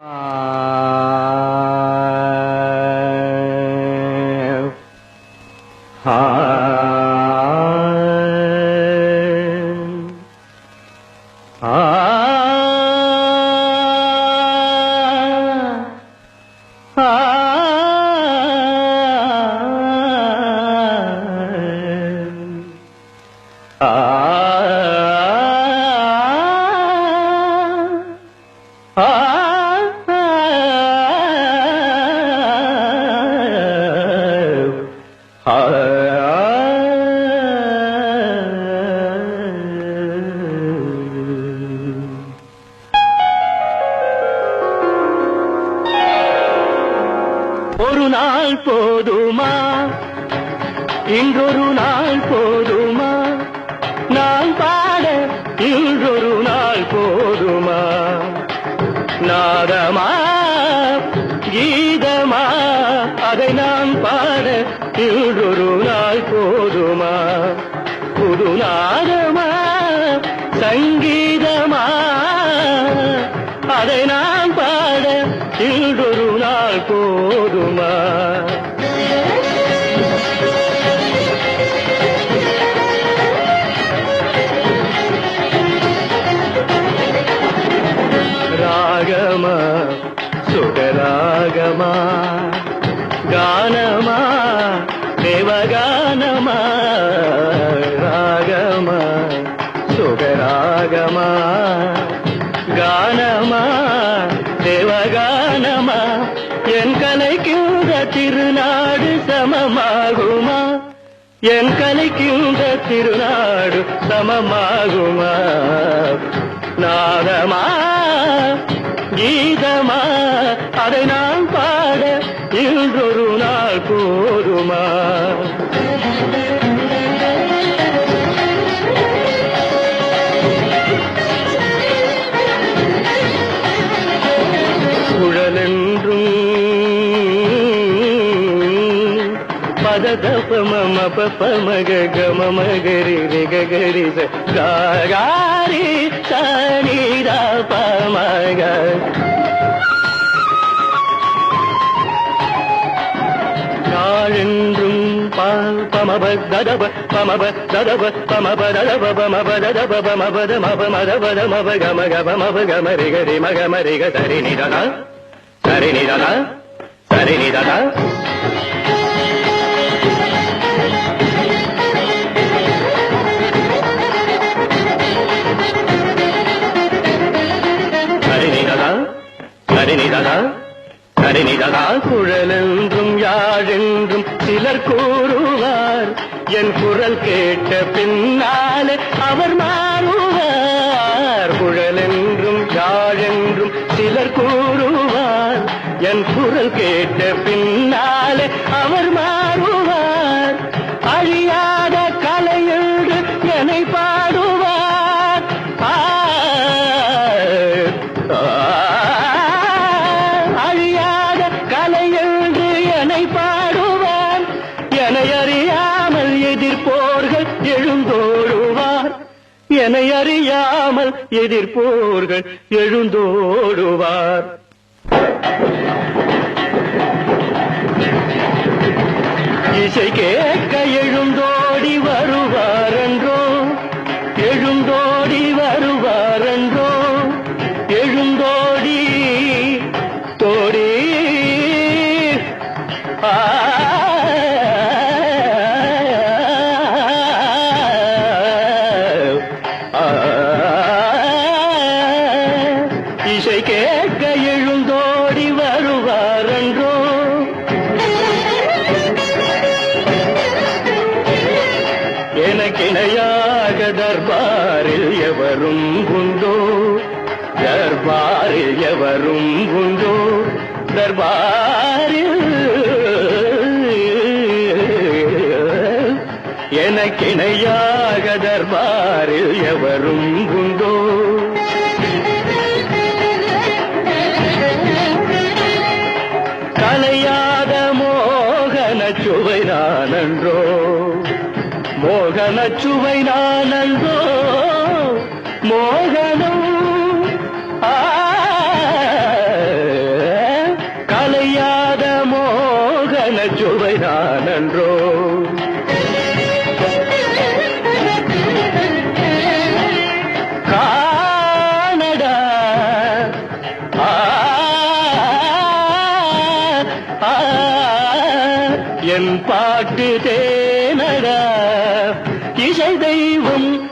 Five. Five. Five. நாள் போதுமா? இன்றொரு நாள் போதுமா? நான் பாட இன்றொரு நாள் போதுமா? நாதமா கீதமா அதை நான் பாட இன்றொரு நாள் போதுமா? புது நாதமா சங்கீதமா கானமா தேவகானமா ராகமா சுகராகமா கானமா தேவகானமா என் கலைக்கின்ற திருநாடு சமமாகுமா என் கலைக்கின்ற திருநாடு சமமாகுமா நாதமா கீதமா அதை நான் பாட இன்றொரு நாள் போதுமா? குழலென்றும் பததப மம பப மக கம மகரி ரிக கரி ச காரி பமப ததப பமப ததப பமப ததப பமப ததப கம மப கம ரிக சரி நிததா சரி நிததா சரி நிததா சரிநிதா சரிநிதா யாழென்றும் சிலர் கூறுவார். என் குரல் கேட்ட பின்னாலே அவர் மாறுவார். குழலென்றும் யாழென்றும் சிலர் கூறுவார். என் குரல் கேட்ட பின்னாலே அவர் மாறுவார். அழியாத எழுந்தோடுவார். என அறியாமல் எதிர்ப்போர்கள் எழுந்தோடுவார். இசை கேட்க எழுந்தோடி வரும் எவரும் உண்டோ தர்பாரில்? எனக்கிணையாக தர்பாரில் எவரும் உண்டோ? கலையாத மோகன சுவை நானன்றோ? மோகன சுவை நானன்றோ? மோகன அன்றோ காணடா ஆ, என் பாட்டு தேனடா. இசை தெய்வம்